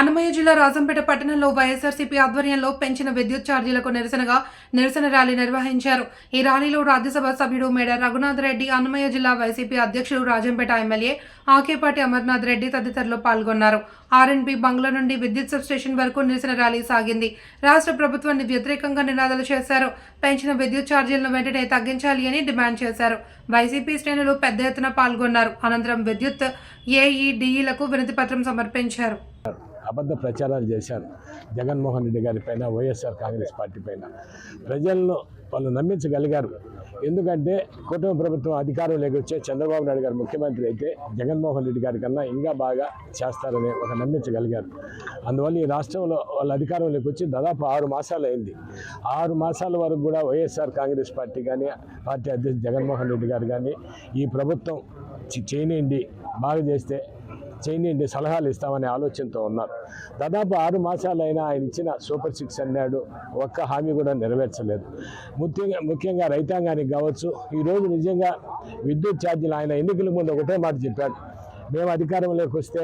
అన్నమయ్య జిల్లా రాజంపేట పట్టణంలో వైఎస్ఆర్సీపీ ఆధ్వర్యంలో పెంచిన విద్యుత్ ఛార్జీలకు నిరసనగా నిరసన ర్యాలీ నిర్వహించారు. ఈ ర్యాలీలో రాజ్యసభ సభ్యుడు మేడ రఘునాథ్ రెడ్డి అన్నమయ్య జిల్లా వైసీపీ అధ్యక్షుడు రాజంపేట ఎమ్మెల్యే ఆకేపాటి అమర్నాథ్ రెడ్డి తదితరులు పాల్గొన్నారు. ఆర్ఎన్బి బంగ్లా నుండి విద్యుత్ సబ్ స్టేషన్ వరకు నిరసన ర్యాలీ సాగింది. రాష్ట్ర ప్రభుత్వాన్ని వ్యతిరేకంగా నినాదాలు చేశారు. పెంచిన విద్యుత్ ఛార్జీలను వెంటనే తగ్గించాలి అని డిమాండ్ చేశారు. వైసీపీ శ్రేణులు పెద్ద ఎత్తున పాల్గొన్నారు. అనంతరం విద్యుత్ ఏఈడీఈలకు వినతి పత్రం సమర్పించారు. అబద్ధ ప్రచారాలు చేశారు. జగన్మోహన్ రెడ్డి గారి పైన వైఎస్ఆర్ కాంగ్రెస్ పార్టీ పైన. ప్రజలను వాళ్ళు నమ్మించగలిగారు. ఎందుకంటే కుటుంబ ప్రభుత్వం అధికారంలోకి వచ్చే చంద్రబాబు నాయుడు గారు ముఖ్యమంత్రి అయితే జగన్మోహన్ రెడ్డి గారి కన్నా ఇంకా బాగా చేస్తారని ఒక నమ్మించగలిగారు. అందువల్ల ఈ రాష్ట్రంలో వాళ్ళ అధికారంలోకి వచ్చి దాదాపు ఆరు మాసాలు అయింది. ఆరు మాసాల వరకు కూడా వైఎస్ఆర్ కాంగ్రెస్ పార్టీ కానీ పార్టీ అధ్యక్షుడు జగన్మోహన్ రెడ్డి గారు కానీ ఈ ప్రభుత్వం చే- చేయనియండి బాగా చేస్తే చేయండి సలహాలు ఇస్తామనే ఆలోచనతో ఉన్నారు. దాదాపు ఆరు మాసాలైనా ఆయన ఇచ్చిన సూపర్ సిక్స్ అన్నాడు. ఒక్క హామీ కూడా నెరవేర్చలేదు. ముఖ్యంగా ముఖ్యంగా రైతాంగానికి కావచ్చు. ఈరోజు నిజంగా విద్యుత్ ఛార్జీలు ఆయన ఎన్నికల ముందు ఒకటే మాట చెప్పాడు. మేము అధికారంలోకి వస్తే